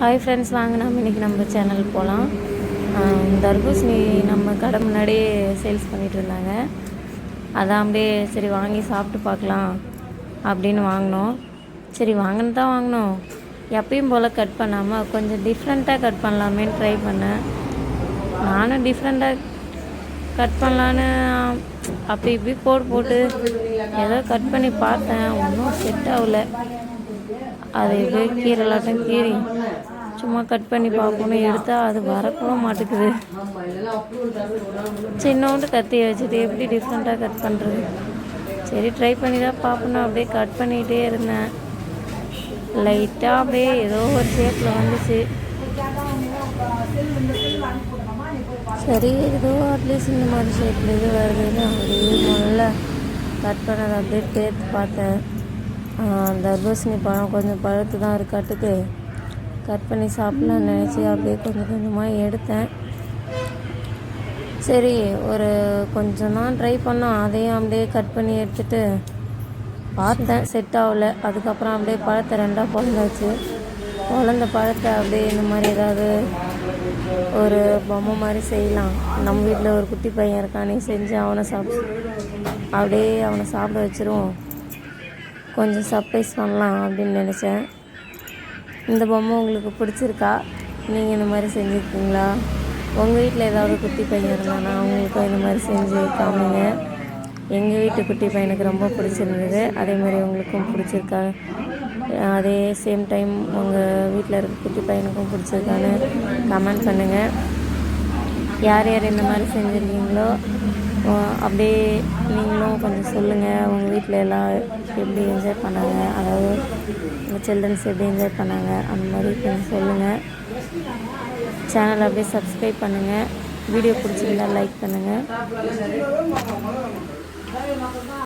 Hi friends வாங்க நம்ம இன்றைக்கி நம்ம சேனல் போகலாம் தர்பூசணி நம்ம கடை முன்னாடியே சேல்ஸ் பண்ணிகிட்டு இருந்தாங்க. அதான் அப்படியே சரி வாங்கி சாப்பிட்டு பார்க்கலாம் அப்படின்னு வாங்கினோம். சரி வாங்கினு தான் வாங்கினோம். எப்பயும் போல் கட் பண்ணாமல் கொஞ்சம் டிஃப்ரெண்ட்டாக கட் பண்ணலாமேன்னு ட்ரை பண்ணேன். நானும் டிஃப்ரெண்ட்டாக கட் பண்ணலான்னு அப்படி இப்படி கோடு போட்டு ஏதோ கட் பண்ணி பார்த்தேன். ஒன்றும் செட் ஆகல. அது இது கீரலாட்டம் கீறி. சும்மா கட் பண்ணி பார்க்கணும். எடுத்தால் அது வரக்கூட மாட்டேங்குது. சின்னோண்டு கத்தியை வச்சுட்டு எப்படி டிஃப்ரெண்ட்டாக கட் பண்ணுறது சரி ட்ரை பண்ணி தான் பார்க்கணும். அப்படியே கட் பண்ணிகிட்டே இருந்தேன். லைட்டாக அப்படியே ஏதோ ஒரு ஷேப்பில் வந்துச்சு. சரி ஏதோ அட்லீஸ்ட் இந்த மாதிரி ஷேப்பில் இது வருதுன்னு அப்படியே முதல்ல கட் பண்ணதை அப்படியே தேர்த்து பார்த்தேன். தர்பூசணி பழம் கொஞ்சம் பழுத்து தான் இருக்காட்டுக்கு கட் பண்ணி சாப்பிட்லான்னு நினச்சி அப்படியே கொஞ்சம் கொஞ்சமாக எடுத்தேன். சரி ஒரு கொஞ்சம் தான் ட்ரை பண்ணோம் அதையும் அப்படியே கட் பண்ணி எடுத்துட்டு பார்த்தேன் செட் ஆகல. அதுக்கப்புறம் அப்படியே பழத்தை ரெண்டாக பிறந்தாச்சு குழந்த பழத்தை அப்படியே இந்த மாதிரி ஏதாவது ஒரு பொம்மை மாதிரி செய்யலாம். நம்ம வீட்டில் ஒரு குட்டி பையன் இருக்கானே செஞ்சு அவனை சாப் அப்படியே அவனை சாப்பிட வச்சிருவோம். கொஞ்சம் சர்ப்ரைஸ் பண்ணலாம் அப்படின்னு நினச்சேன். இந்த பொம்மை உங்களுக்கு பிடிச்சிருக்கா? நீங்கள் இந்த மாதிரி செஞ்சுருக்கீங்களா? உங்கள் வீட்டில் ஏதாவது குட்டி பையன் இருந்தானா அவங்களுக்கும் இந்த மாதிரி செஞ்சு காமிங்க. எங்கள் வீட்டு குட்டி பையனுக்கு ரொம்ப பிடிச்சிருந்தது. அதே மாதிரி உங்களுக்கும் பிடிச்சிருக்கா? அதே சேம் டைம் உங்கள் வீட்டில் இருக்க குட்டி பையனுக்கும் பிடிச்சிருக்கான்னு கமெண்ட் பண்ணுங்கள் யார் யார் இந்த மாதிரி செஞ்சுருக்கீங்களோ அப்படியே நீங்களும் கொஞ்சம் சொல்லுங்கள் உங்கள் வீட்டில் எல்லாம் எப்படி என்ஜாய் பண்ணாங்க? அதாவது உங்கள் சில்ட்ரன்ஸ் எப்படி என்ஜாய் பண்ணாங்க? அந்த மாதிரி கொஞ்சம் சொல்லுங்கள் சேனலை அப்படியே சப்ஸ்கிரைப் பண்ணுங்கள் வீடியோ பிடிச்சிருந்தா லைக் பண்ணுங்கள்